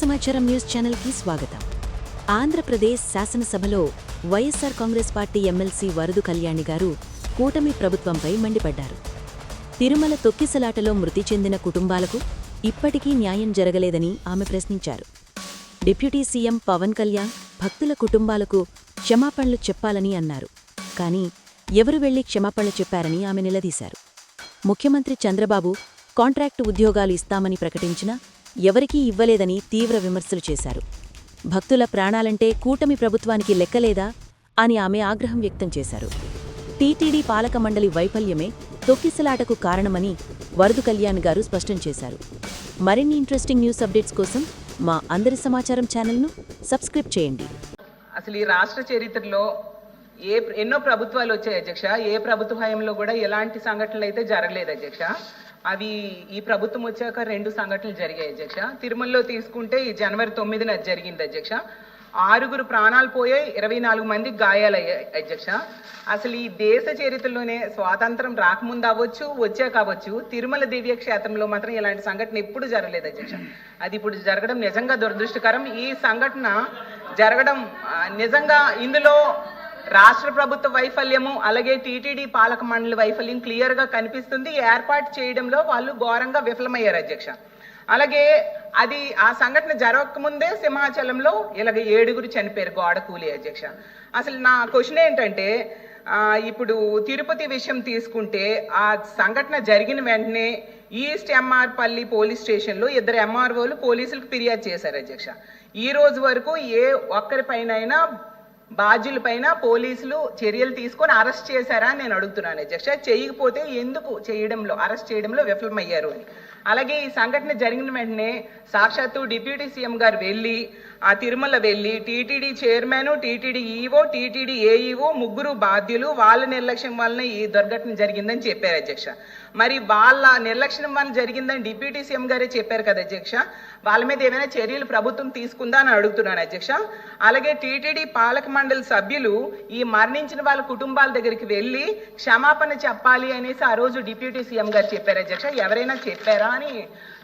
సమాచారం న్యూస్ ఛానల్కి స్వాగతం. ఆంధ్రప్రదేశ్ శాసనసభలో వైఎస్సార్ కాంగ్రెస్ పార్టీ ఎమ్మెల్సీ వరదు కళ్యాణి గారు కూటమి ప్రభుత్వంపై మండిపడ్డారు. తిరుమల తొక్కిసలాటలో మృతి చెందిన కుటుంబాలకు ఇప్పటికీ న్యాయం జరగలేదని ఆమె ప్రశ్నించారు. డిప్యూటీ సీఎం పవన్ కళ్యాణ్ భక్తుల కుటుంబాలకు క్షమాపణలు చెప్పాలని అన్నారు. కానీ ఎవరు వెళ్ళి క్షమాపణలు చెప్పారని ఆమె నిలదీశారు. ముఖ్యమంత్రి చంద్రబాబు కాంట్రాక్టు ఉద్యోగాలు ఇస్తామని ప్రకటించినా ఎవరికీ ఇవ్వలేదని తీవ్ర విమర్శలు చేశారు. భక్తుల ప్రాణాలంటే కూటమి ప్రభుత్వానికి లెక్కలేదా అని ఆమె ఆగ్రహం వ్యక్తం చేశారు. టీటీడీ పాలక మండలి వైఫల్యమే తొక్కిసలాటకు కారణమని వరదు కళ్యాణ్ గారు స్పష్టం చేశారు. మరిన్ని ఇంట్రెస్టింగ్ న్యూస్ అప్డేట్స్ కోసం మా అందరి సమాచారం ఛానల్ను సబ్స్క్రైబ్ చేయండి. అసలు ఈ రాష్ట్ర చరిత్రలో ఏ ఎన్నో ప్రభుత్వాలు వచ్చాయి అధ్యక్ష. ఏ ప్రభుత్వ హయంలో కూడా ఎలాంటి సంఘటనలు అయితే జరగలేదు అధ్యక్ష. అవి ఈ ప్రభుత్వం వచ్చాక రెండు సంఘటనలు జరిగాయి అధ్యక్ష. తిరుమలలో తీసుకుంటే ఈ జనవరి తొమ్మిదిన జరిగింది అధ్యక్ష. ఆరుగురు ప్రాణాలు పోయాయి ఇరవై నాలుగు మంది గాయాలయ్యాయి అధ్యక్ష. అసలు ఈ దేశ చరిత్రలోనే స్వాతంత్రం రాకముందు అవ్వచ్చు వచ్చే కావచ్చు తిరుమల దివ్య క్షేత్రంలో మాత్రం ఇలాంటి సంఘటన ఎప్పుడు జరగలేదు అధ్యక్ష. అది ఇప్పుడు జరగడం నిజంగా దురదృష్టకరం. ఈ సంఘటన జరగడం నిజంగా ఇందులో రాష్ట్ర ప్రభుత్వ వైఫల్యము అలాగే టీటీడీ పాలక మండలి వైఫల్యం క్లియర్గా కనిపిస్తుంది. ఏర్పాటు చేయడంలో వాళ్ళు ఘోరంగా విఫలమయ్యారు అధ్యక్ష. అలాగే అది ఆ సంఘటన జరగకముందే సింహాచలంలో ఇలాగ ఏడుగురు చనిపోయారు గోడ కూలి అధ్యక్ష. అసలు నా క్వశ్చన్ ఏంటంటే ఇప్పుడు తిరుపతి విషయం తీసుకుంటే ఆ సంఘటన జరిగిన వెంటనే ఈస్ట్ ఎంఆర్ పల్లి పోలీస్ స్టేషన్లో ఇద్దరు ఎంఆర్ఓలు పోలీసులకు ఫిర్యాదు చేశారు అధ్యక్ష. ఈ రోజు వరకు ఏ ఒక్కరిపైనైనా బాధ్యులపైన పోలీసులు చర్యలు తీసుకొని అరెస్ట్ చేశారా అని నేను అడుగుతున్నాను. అధ్యక్ష చేయకపోతే ఎందుకు చేయడంలో అరెస్ట్ చేయడంలో విఫలమయ్యారు అని. అలాగే ఈ సంఘటన జరిగిన వెంటనే సాక్షాత్తు డిప్యూటీ సీఎం గారు వెళ్ళి ఆ తిరుమల వెళ్ళి TTD chairman TTD EO TTD AEO ముగ్గురు బాధ్యులు వాళ్ళ నిర్లక్ష్యం వలన ఈ దుర్ఘటన జరిగిందని చెప్పారు అధ్యక్ష మరి వాళ్ళ నిర్లక్ష్యం వల్ల జరిగిందని డిప్యూటీ సీఎం గారే చెప్పారు కదా అధ్యక్ష. వాళ్ళ మీద ఏమైనా చర్యలు ప్రభుత్వం తీసుకుందా అని అడుగుతున్నాను అధ్యక్ష. అలాగే టీటీడీ పాలక మండలి సభ్యులు ఈ మరణించిన వాళ్ళ కుటుంబాల దగ్గరికి వెళ్ళి క్షమాపణ చెప్పాలి అనేసి ఆ రోజు డిప్యూటీ సీఎం గారు చెప్పారు అధ్యక్ష. ఎవరైనా చెప్పారా అని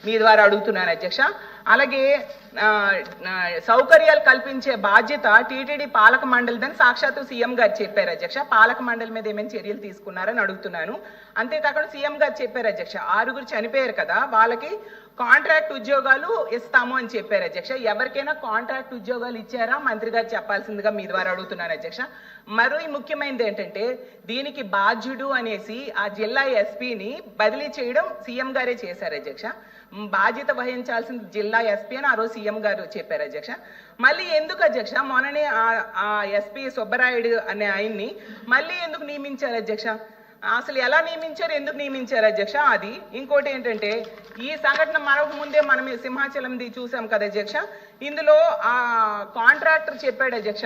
మీ ద్వారా అడుగుతున్నాను అధ్యక్ష. అలాగే సౌకర్యాలు కల్పించే బాధ్యత టీటీడీ పాలక మండలిదని సాక్షాత్తు సీఎం గారు చెప్పారు అధ్యక్ష. పాలక మండలి మీద ఏమైనా చర్యలు తీసుకున్నారని అడుగుతున్నాను. అంతేకాకుండా సీఎం గారు చెప్పారు అధ్యక్ష ఆరుగురు చనిపోయారు కదా వాళ్ళకి కాంట్రాక్ట్ ఉద్యోగాలు ఇస్తాము అని చెప్పారు అధ్యక్ష. ఎవరికైనా కాంట్రాక్ట్ ఉద్యోగాలు ఇచ్చారా? మంత్రి గారు చెప్పాల్సిందిగా మీ ద్వారా అడుగుతున్నాను అధ్యక్ష. మరో ముఖ్యమైనది ఏంటంటే దీనికి బాధ్యుడు అనేసి ఆ జిల్లా ఎస్పీని బదిలీ చేయడం సీఎం గారే చేశారు అధ్యక్ష. బాధ్యత వహించాల్సిన జిల్లా ఎస్పీ అని ఆ రోజు సీఎం గారు చెప్పారు అధ్యక్ష. మళ్ళీ ఎందుకు అధ్యక్ష? మొన్ననే ఆ- ఎస్పీ సుబ్బరాయుడు అనే ఆయన్ని మళ్ళీ ఎందుకు నియమించారు అధ్యక్ష? అసలు ఎలా నియమించారు? ఎందుకు నియమించారు అధ్యక్ష? అది ఇంకోటి ఏంటంటే ఈ సంఘటన మరొక ముందే మనం సింహాచలంది చూసాం కదా అధ్యక్ష. ఇందులో ఆ కాంట్రాక్టర్ చెప్పాడు అధ్యక్ష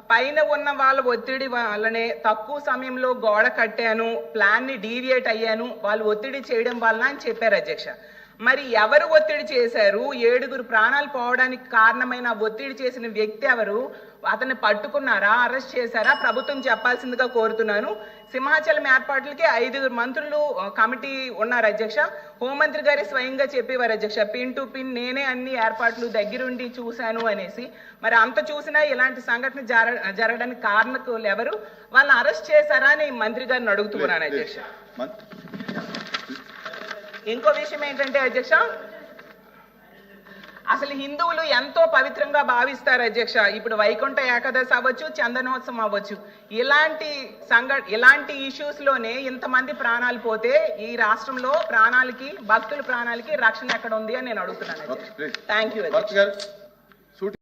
పైన ఉన్న వాళ్ళ ఒత్తిడి వల్లనే తక్కువ సమయంలో గోడ కట్టాను ప్లాన్ని డీవియేట్ అయ్యాను వాళ్ళు ఒత్తిడి చేయడం వలన అని చెప్పారు అధ్యక్ష. మరి ఎవరు ఒత్తిడి చేశారు? ఏడుగురు ప్రాణాలు పోవడానికి కారణమైన ఒత్తిడి చేసిన వ్యక్తి ఎవరు? అతన్ని పట్టుకున్నారా? అరెస్ట్ చేశారా? ప్రభుత్వం చెప్పాల్సిందిగా కోరుతున్నాను. సింహాచలం ఏర్పాట్లకి ఐదుగురు మంత్రులు కమిటీ ఉన్నారు అధ్యక్ష. హోంమంత్రి గారి స్వయంగా చెప్పేవారు అధ్యక్ష. పిన్ టు పిన్ నేనే అన్ని ఏర్పాట్లు దగ్గరుండి చూశాను అనేసి. మరి అంత చూసినా ఇలాంటి సంఘటన జర జరగడానికి కారణకులు ఎవరు? వాళ్ళని అరెస్ట్ చేశారా అని మంత్రి గారిని అడుగుతున్నాను అధ్యక్ష. ఇంకో విషయం ఏంటంటే అధ్యక్ష అసలు హిందువులు ఎంతో పవిత్రంగా భావిస్తారు అధ్యక్ష. ఇప్పుడు వైకుంఠ ఏకాదశి అవ్వచ్చు చందనోత్సవం అవ్వచ్చు. ఇలాంటి సంఘ ఇలాంటి ఇష్యూస్లోనే ఇంతమంది ప్రాణాలు పోతే ఈ రాష్ట్రంలో ప్రాణాలకి భక్తుల ప్రాణాలకి రక్షణ ఎక్కడ ఉంది అని నేను అడుగుతున్నాను థ్యాంక్ యూ